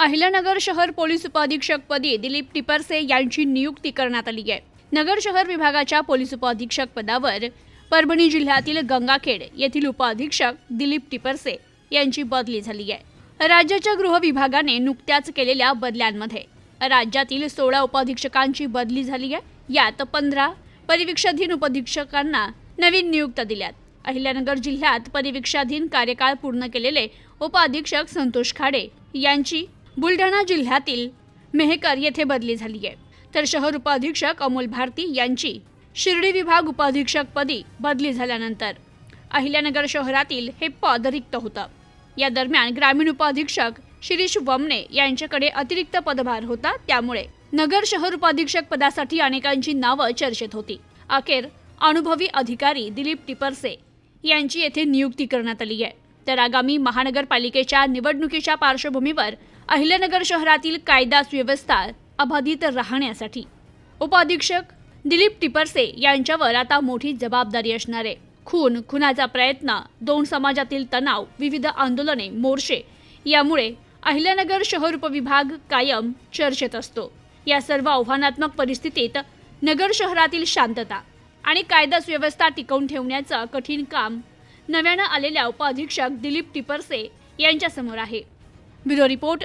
अहिल्यानगर शहर पोलीस उपअधीक्षकपदी दिलीप टिपरसे यांची नियुक्ती करण्यात आली आहे. नगर शहर विभागाच्या पोलीस उपअधीक्षक पदावर परभणी जिल्ह्यातील गंगाखेड येथील उपअधीक्षक दिलीप टिपरसे यांची बदली झाली आहे. राज्याच्या गृह विभागाने नुकत्याच केलेल्या बदल्यांमध्ये राज्यातील सोळा उपअधीक्षकांची बदली झाली आहे. यात पंधरा परिवीक्षाधीन उपअधीक्षकांना नवीन नियुक्त दिल्यात. अहिल्यानगर जिल्ह्यात परिवीक्षाधीन कार्यकाळ पूर्ण केलेले उपअधीक्षक संतोष खाडे यांची बुलढाणा जिल्ह्यातील मेहकर येथे बदली झाली आहे. तर शहर उपाधीक्षक अमोल भारती यांची शिर्डी विभाग उपाधीक्षकपदी बदली झाल्यानंतर अहिल्यानगर शहरातील हे पद रिक्त होतं. या दरम्यान ग्रामीण उपाधीक्षक शिरीष वमने यांच्याकडे अतिरिक्त पदभार होता. त्यामुळे नगर शहर उपाधीक्षक पदासाठी अनेकांची नावं चर्चेत होती. अखेर अनुभवी अधिकारी दिलीप टिपरसे यांची येथे नियुक्ती करण्यात आली आहे. तर आगामी महानगरपालिकेच्या निवडणुकीच्या पार्श्वभूमीवर अहिल्यानगर शहरातील कायदा सुव्यवस्था अबाधित राहण्यासाठी. उपाधीक्षक दिलीप टिपरसे यांच्यावर आता मोठी जबाबदारी असणार आहे. खून खुनाचा प्रयत्न दोन समाजातील तणाव विविध आंदोलने मोर्चे यामुळे अहिल्यानगर शहर उपविभाग कायम चर्चेत असतो. या सर्व आव्हानात्मक परिस्थितीत नगर शहरातील शांतता आणि कायदा सुव्यवस्था टिकवून ठेवण्याचं कठीण काम नव्यानं आलेल्या उपअधीक्षक दिलीप टिपरसे यांच्यासमोर आहे. Bureau report